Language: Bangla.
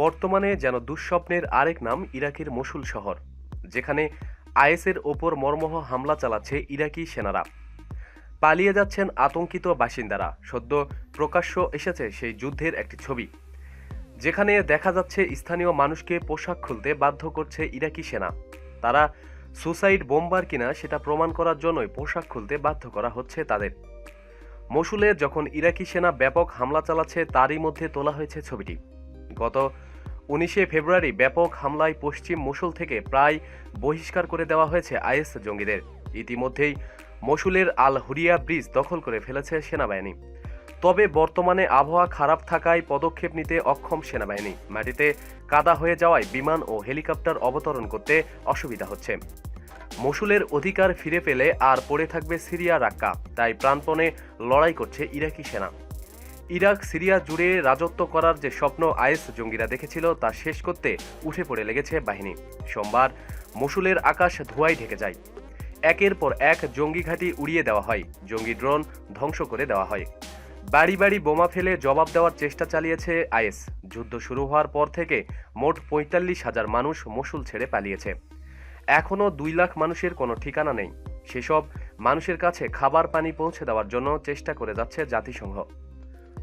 বর্তমানে যেন দুঃস্বপ্নের আরেক নাম ইরাকের মসুল শহর, যেখানে আইএসের ওপর মর্মহ হামলা চালাচ্ছে ইরাকি সেনারা। পালিয়ে যাচ্ছেন আতঙ্কিত বাসিন্দারা, সদ্য প্রকাশ্য এসেছে সেই যুদ্ধের একটি ছবি, যেখানে দেখা যাচ্ছে স্থানীয় মানুষকে পোশাক খুলতে বাধ্য করছে ইরাকি সেনা। তারা সুসাইড বোম্বার কিনা সেটা প্রমাণ করার জন্যই পোশাক খুলতে বাধ্য করা হচ্ছে তাদের। মসুলে যখন ইরাকি সেনা ব্যাপক হামলা চালাচ্ছে, তারই মধ্যে তোলা হয়েছে ছবিটি। গত উনিশে ফেব্রুয়ারি ব্যাপক হামলায় পশ্চিম মসুল থেকে প্রায় বহিষ্কার করে দেওয়া হয়েছে আইএস জঙ্গিদের। ইতিমধ্যেই মসুলের আল হুরিয়া ব্রিজ দখল করে ফেলেছে সেনাবাহিনী। তবে বর্তমানে আবহাওয়া খারাপ থাকায় পদক্ষেপ নিতে অক্ষম সেনাবাহিনী। মাটিতে কাদা হয়ে যাওয়ায় বিমান ও হেলিকপ্টার অবতরণ করতে অসুবিধা হচ্ছে। মসুলের অধিকার ফিরে পেলে আর পড়ে থাকবে সিরিয়া রাক্কা। তাই প্রাণপণে লড়াই করছে ইরাকি সেনা। ইরাক, সিরিয়া জুড়ে রাজত্ব করার যে স্বপ্ন আইএস জঙ্গিরা দেখেছিল, তা শেষ করতে উঠে পড়ে লেগেছে বাহিনী। সোমবার মসুলের আকাশ ধোঁয়ায় ঢেকে যায়। একের পর এক জঙ্গি ঘাঁটি উড়িয়ে দেওয়া হয়। জঙ্গি ড্রোন ধ্বংস করে দেওয়া হয়। বাড়ি বাড়ি বোমা ফেলে জবাব দেওয়ার চেষ্টা চালিয়েছে আইএস। যুদ্ধ শুরু হওয়ার পর থেকে মোট পঁয়তাল্লিশ হাজার মানুষ মসুল ছেড়ে পালিয়েছে। এখনও দুই লাখ মানুষের কোনো ঠিকানা নেই। সেসব মানুষের কাছে খাবার পানি পৌঁছে দেওয়ার জন্য চেষ্টা করে যাচ্ছে জাতিসংঘ।